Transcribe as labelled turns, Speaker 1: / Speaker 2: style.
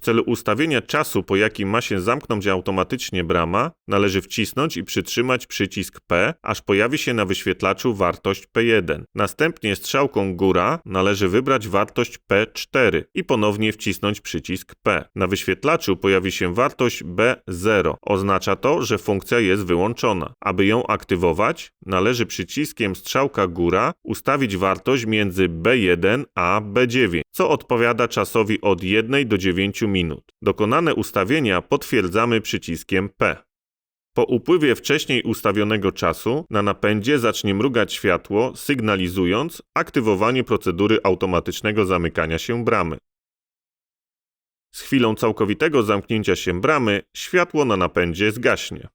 Speaker 1: celu ustawienia czasu, po jakim ma się zamknąć automatycznie brama, należy wcisnąć i przytrzymać przycisk P, aż pojawi się na wyświetlaczu wartość P1. Następnie strzałką góra należy wybrać wartość P4 i ponownie wcisnąć przycisk P. Na wyświetlaczu pojawi się wartość B0. Oznacza to, że funkcja jest wyłączona. Aby ją aktywować, należy przyciskiem strzałka góra ustawić wartość między B1 a B9, co odpowiada czasowi od 1 do 9 minut. Dokonane ustawienia potwierdzamy przyciskiem P. Po upływie wcześniej ustawionego czasu na napędzie zacznie mrugać światło, sygnalizując aktywowanie procedury automatycznego zamykania się bramy. Z chwilą całkowitego zamknięcia się bramy światło na napędzie zgaśnie.